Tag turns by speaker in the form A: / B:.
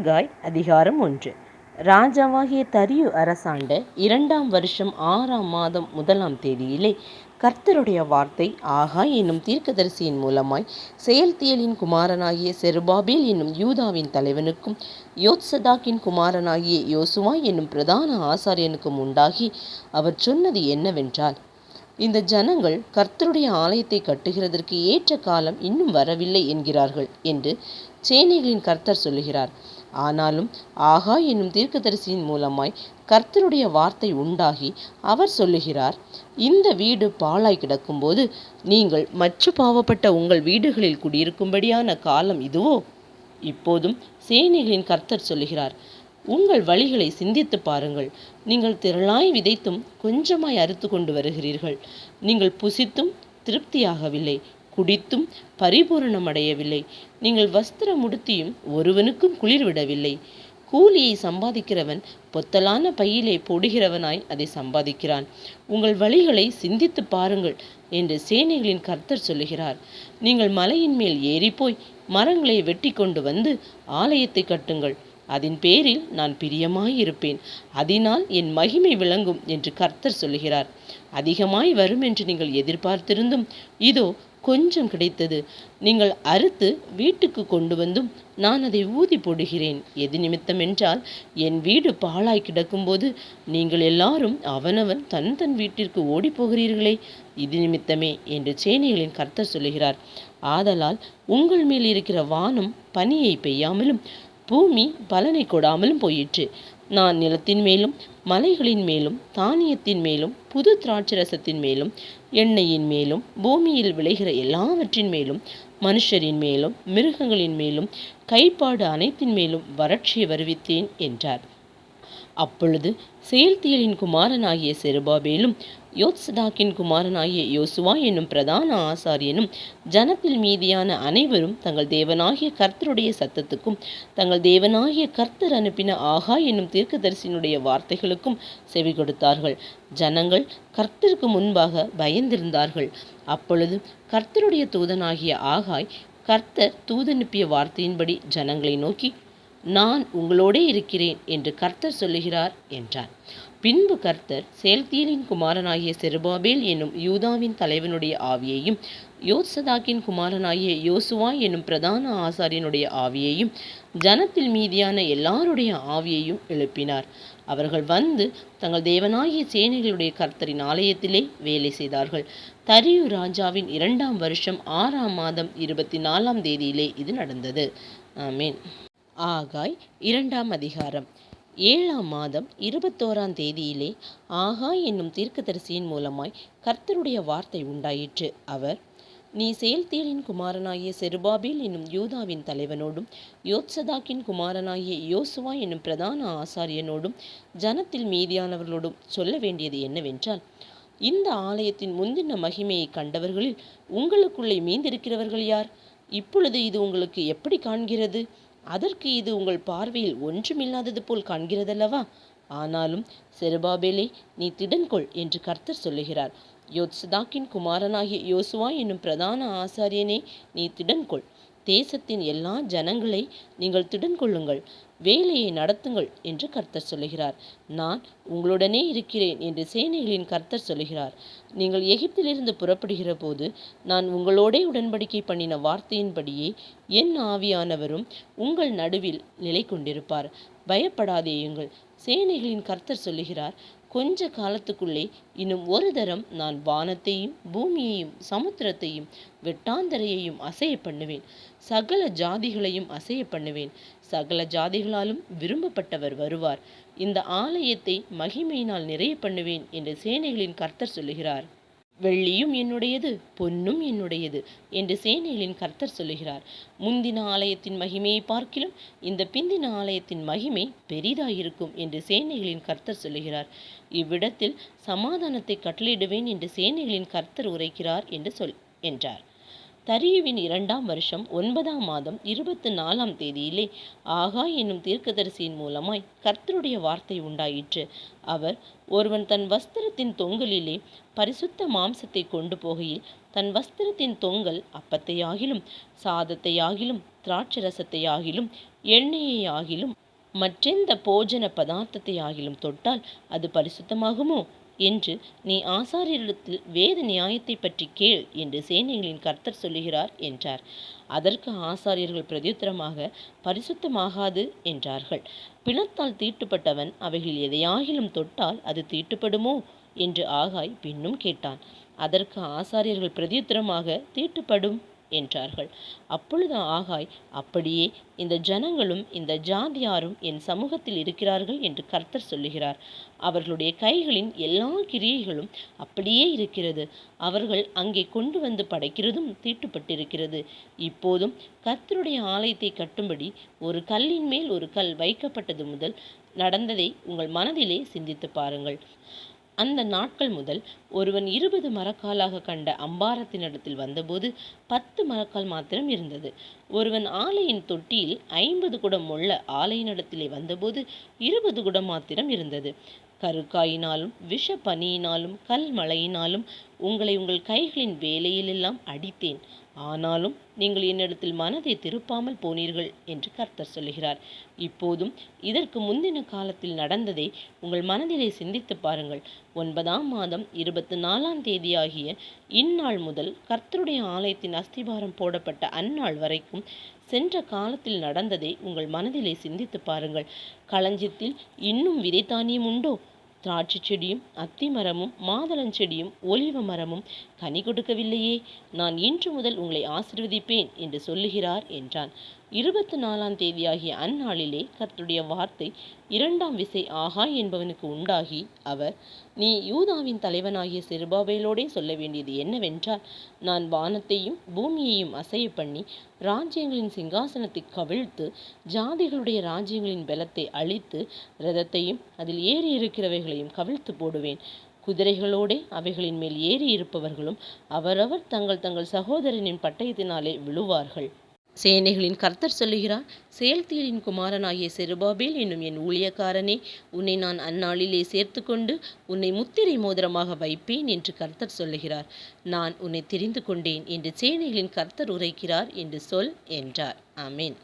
A: ஆகாய் அதிகாரம் ஒன்று. ராஜாவாகிய தரியு அரசாண்ட இரண்டாம் வருஷம் ஆறாம் மாதம் முதலாம் தேதியிலே கர்த்தருடைய வார்த்தை ஆகாய் என்னும் தீர்க்கதரிசியின் மூலமாய் செயல்தியலின் குமாரனாகிய செருபாபேல் என்னும் யூதாவின் தலைவனுக்கும் யோத்சதாக்கின் குமாரனாகிய யோசுவா என்னும் பிரதான ஆசாரியனுக்கும் உண்டாகி அவர் சொன்னது என்னவென்றால் இந்த ஜனங்கள் கர்த்தருடைய ஆலயத்தை கட்டுகிறதற்கு ஏற்ற காலம் இன்னும் வரவில்லை என்கிறார்கள் என்று சேனைகளின் கர்த்தர் சொல்லுகிறார். ஆனாலும் ஆகா என்னும் தீர்க்கதரிசியின் மூலமாய் கர்த்தருடைய வார்த்தை உண்டாகி அவர் சொல்லுகிறார் இந்த வீடு பாழாய் கிடக்கும்போது நீங்கள் மற்ற பாவப்பட்ட உங்கள் வீடுகளில் குடியிருக்கும்படியான காலம் இதுவோ? இப்போதும் சேனைகளின் கர்த்தர் சொல்லுகிறார் உங்கள் வழிகளை சிந்தித்து பாருங்கள். நீங்கள் திரளாய் விதைத்தும் கொஞ்சமாய் அறுத்து கொண்டு வருகிறீர்கள். நீங்கள் புசித்தும் திருப்தியாகவில்லை. குடித்தும் பரிபூரணம் அடையவில்லை. நீங்கள் வஸ்திரம் உடுத்தியும் ஒருவனுக்கும் குளிர் விடவில்லை. கூலியை சம்பாதிக்கிறவன் பொத்தலான பையிலே போடுகிறவனாய் அதை சம்பாதிக்கிறான். உங்கள் வழிகளை சிந்தித்து பாருங்கள் என்று சேனைகளின் கர்த்தர் சொல்லுகிறார். நீங்கள் மலையின் மேல் ஏறிப்போய் மரங்களை வெட்டி கொண்டு வந்து ஆலயத்தை கட்டுங்கள். அதன் பேரில் நான் பிரியமாயிருப்பேன். அதனால் என் மகிமை விளங்கும் என்று கர்த்தர் சொல்லுகிறார். அதிகமாய் வரும் என்று நீங்கள் எதிர்பார்த்திருந்தும் இதோ கொஞ்சம் கிடைத்தது. நீங்கள் அறுத்து வீட்டுக்கு கொண்டு வந்தும் நான் அதை ஊதி போடுகிறேன். எது நிமித்தம் என்றால் என் வீடு பாழாய் கிடக்கும்போது நீங்கள் எல்லாரும் அவனவன் தன் தன் வீட்டிற்கு ஓடி போகிறீர்களே. இது நிமித்தமே என்று சேனைகளின் கர்த்தர் சொல்லுகிறார். ஆதலால் உங்கள் மேல் இருக்கிற வானம் பனியை பெய்யாமலும் பூமி பலனை கொடாமலும் போயிற்று. நான் நிலத்தின் மேலும் மலைகளின் மேலும் தானியத்தின் மேலும் புது திராட்சரசத்தின் மேலும் எண்ணெயின் மேலும் பூமியில் விளைகிற எல்லாவற்றின் மேலும் மனுஷரின் மேலும் மிருகங்களின் மேலும் கைப்பாடு அனைத்தின் மேலும் வறட்சியை வருவித்தேன் என்றார். அப்பொழுது செயல்தியலின் குமாரனாகிய செருபாபேலும் யோத்சதாக்கின் குமாரனாகிய யோசுவா என்னும் பிரதான ஆசாரியனும் ஜனத்தில் மீதியான அனைவரும் தங்கள் தேவனாகிய கர்த்தருடைய சத்தத்துக்கும் தங்கள் தேவனாகிய கர்த்தர் அனுப்பின ஆகா என்னும் தீர்க்கதரிசியினுடைய வார்த்தைகளுக்கும் செவி கொடுத்தார்கள். ஜனங்கள் கர்த்தருக்கு முன்பாக பயந்திருந்தார்கள். அப்பொழுது கர்த்தருடைய தூதனாகிய ஆகாய் கர்த்தர் தூதனுப்பிய வார்த்தையின்படி ஜனங்களை நோக்கி நான் உங்களோடே இருக்கிறேன் என்று கர்த்தர் சொல்லுகிறார் என்றார் பின்பு கர்த்தர் செயல்தீலின் குமாரனாகிய செருபாபேல் என்னும் யூதாவின் தலைவனுடைய ஆவியையும் யோசதாக்கின் குமாரனாகிய யோசுவா என்னும் பிரதான ஆசாரியனுடைய ஆவியையும் ஜனத்தில் மீதியான எல்லாருடைய ஆவியையும் எழுப்பினார். அவர்கள் வந்து தங்கள் தேவனாகிய சேனைகளுடைய கர்த்தரின் ஆலயத்திலே வேலை செய்தார்கள். தரியு ராஜாவின் இரண்டாம் வருஷம் ஆறாம் மாதம் இருபத்தி நாலாம் தேதியிலே இது நடந்தது. ஆமீன். ஆகாய் இரண்டாம் அதிகாரம். ஏழாம் மாதம் இருபத்தோராம் தேதியிலே ஆஹா என்னும் தீர்க்கதரிசியின் மூலமாய் கர்த்தருடைய வார்த்தை உண்டாயிற்று. அவர் நீ செயல்தேலின் குமாரனாகிய செருபாபில் என்னும் யூதாவின் தலைவனோடும் யோத்சதாக்கின் குமாரனாகிய யோசுவா என்னும் பிரதான ஆசாரியனோடும் ஜனத்தில் மீதியானவர்களோடும் சொல்ல வேண்டியது என்னவென்றால் இந்த ஆலயத்தின் முந்தின மகிமையை கண்டவர்களில் உங்களுக்குள்ளே மீந்திருக்கிறவர்கள் யார்? இப்பொழுது இது உங்களுக்கு எப்படி காண்கிறது? அதற்கு இது உங்கள் பார்வையில் ஒன்றுமில்லாதது போல் காண்கிறதல்லவா? ஆனாலும் செருபாபேலே நீ திடன்கொள் என்று கர்த்தர் சொல்லுகிறார். யோத்சதாக்கின் குமாரனாகிய யோசுவா என்னும் பிரதான ஆசாரியனே நீ திடன்கொள். தேசத்தின் எல்லா ஜனங்களை நீங்கள் திடன் கொள்ளுங்கள் வேலையை நடத்துங்கள் என்று கர்த்தர் சொல்லுகிறார். நான் உங்களுடனே இருக்கிறேன் என்று சேனைகளின் கர்த்தர் சொல்லுகிறார். நீங்கள் எகிப்திலிருந்து புறப்படுகிற போது நான் உங்களோடே உடன்படிக்கை பண்ணின வார்த்தையின்படியே என் ஆவியானவரும் உங்கள் நடுவில் நிலை கொண்டிருப்பார் பயப்படாதேயுங்கள் சேனைகளின் கர்த்தர் சொல்லுகிறார் கொஞ்ச காலத்துக்குள்ளே இன்னும் ஒரு தரம் நான் வானத்தையும் பூமியையும் சமுத்திரத்தையும் வெட்டாந்தரையையும் அசைய பண்ணுவேன். சகல ஜாதிகளையும் அசைய பண்ணுவேன். சகல ஜாதிகளாலும் விரும்பப்பட்டவர் வருவார். இந்த ஆலயத்தை மகிமையினால் நிறைய பண்ணுவேன் என்று சேனைகளின் கர்த்தர் சொல்லுகிறார். வெள்ளியும் என்னுடையது பொன்னும் என்னுடையது என்று சேனைகளின் கர்த்தர் சொல்லுகிறார். முந்தின ஆலயத்தின் மகிமையை பார்க்கிலும் இந்த பிந்தின ஆலயத்தின் மகிமை பெரிதாயிருக்கும் என்று சேனைகளின் கர்த்தர் சொல்லுகிறார். இவ்விடத்தில் சமாதானத்தை கட்டளையிடுவேன் என்று சேனைகளின் கர்த்தர் உரைக்கிறார் என்று சொல் என்றார். தரியுவின் இரண்டாம் வருஷம் ஒன்பதாம் மாதம் இருபத்து நாலாம் தேதியிலே ஆகா என்னும் தீர்க்கதரிசியின் மூலமாய் கர்த்தருடைய வார்த்தை உண்டாயிற்று. அவர் ஒருவன் தன் வஸ்திரத்தின் தொங்கலிலே பரிசுத்த மாம்சத்தை கொண்டு போகையில் தன் வஸ்திரத்தின் தொங்கல் அப்பத்தையாகிலும் சாதத்தையாகிலும் திராட்சரசத்தையாகிலும் எண்ணெயையாகிலும் மற்றெந்த போஜன பதார்த்தத்தையாகிலும் தொட்டால் அது பரிசுத்தமாகுமோ? என்று நீ ஆசாரியரிடத்தில் வேத நியாயத்தை பற்றி கேள் என்று சேனைகளின் கர்த்தர் சொல்லுகிறார் என்றார். அதற்கு ஆசாரியர்கள் பிரதியுத்தரமாக பரிசுத்தமாகாது என்றார்கள். பிணத்தால் தீட்டுப்பட்டவன் அவைகளில் எதையாகிலும் தொட்டால் அது தீட்டுப்படுமோ? என்று ஆகாய் பின்னும் கேட்டான். அதற்கு ஆசாரியர்கள் பிரதியுத்தரமாக தீட்டுப்படும். என்றார்கள். அப்பொழுது ஆகாய் அப்படியே இந்த ஜனங்களும் இந்த ஜாதியாரும் என் சமூகத்தில் இருக்கிறார்கள் என்று கர்த்தர் சொல்லுகிறார். அவர்களுடைய கைகளின் எல்லா கிரியைகளும் அப்படியே இருக்கிறது. அவர்கள் அங்கே கொண்டு வந்து படைக்கிறதும் தீட்டுப்பட்டிருக்கிறது. இப்போதும் கர்த்தருடைய ஆலயத்தை கட்டும்படி ஒரு கல்லின் மேல் ஒரு கல் வைக்கப்பட்டது முதல் நடந்ததை உங்கள் மனதிலே சிந்தித்து பாருங்கள். அந்த நாட்கள் முதல் ஒருவன் இருபது மரக்காலாக கண்ட அம்பாரத்தினிடத்தில் வந்தபோது பத்து மரக்கால் மாத்திரம் இருந்தது. ஒருவன் ஆலையின் தொட்டியில் ஐம்பது குடம் உள்ள ஆலையினிடத்திலே வந்தபோது இருபது குடம் மாத்திரம் இருந்தது. கருக்காயினாலும் விஷ பனியினாலும் கல் மழையினாலும் உங்களை உங்கள் கைகளின் வேலையிலெல்லாம் அடித்தேன். ஆனாலும் நீங்கள் என்னிடத்தில் மனதை திருப்பாமல் போனீர்கள் என்று கர்த்தர் சொல்லுகிறார். இப்போதும் இதற்கு முந்தின காலத்தில் நடந்ததை உங்கள் மனதிலே சிந்தித்து பாருங்கள். ஒன்பதாம் மாதம் இருபத்தி நாலாம் தேதியாகிய இந்நாள் முதல் கர்த்தருடைய ஆலயத்தின் அஸ்திபாரம் போடப்பட்ட அந்நாள் வரைக்கும் சென்ற காலத்தில் நடந்ததை உங்கள் மனதிலே சிந்தித்து பாருங்கள். களஞ்சியத்தில் இன்னும் விதைத்தானியம் உண்டோ? திராட்சை செடியும் அத்தி மரமும் மாதளஞ்செடியும் ஒலிவ மரமும் கனி கொடுக்கவில்லையே. நான் இன்று முதல் உங்களை ஆசிர்வதிப்பேன் என்று சொல்லுகிறார் என்றான். இருபத்தி நாலாம் தேதியாகிய அந்நாளிலே கர்த்துடைய வார்த்தை இரண்டாம் விசை ஆகா என்பவனுக்கு உண்டாகி அவர் நீ யூதாவின் தலைவனாகிய சிறுபாபேலோடே சொல்ல வேண்டியது என்னவென்றால் நான் வானத்தையும் பூமியையும் அசைய பண்ணி ராஜ்யங்களின் சிங்காசனத்தை கவிழ்த்து ஜாதிகளுடைய ராஜ்யங்களின் பலத்தை அழித்து ரதத்தையும் அதில் ஏறி இருக்கிறவைகளையும் கவிழ்த்து போடுவேன். குதிரைகளோடே அவைகளின் மேல் ஏறி இருப்பவர்களும் அவரவர் தங்கள் தங்கள் சகோதரனின் பட்டயத்தினாலே விழுவார்கள். சேனைகளின் கர்த்தர் சொல்லுகிறார் செயல்தீரின் குமாரனாகிய செருபாபேல் என்னும் என் ஊழியக்காரனே உன்னை நான் அந்நாளிலே சேர்த்து கொண்டு உன்னை முத்திரை மோதிரமாக வைப்பேன் என்று கர்த்தர் சொல்லுகிறார். நான் உன்னை தெரிந்து கொண்டேன் என்று சேனைகளின் கர்த்தர் உரைக்கிறார் என்று சொல் என்றார். ஆமேன்.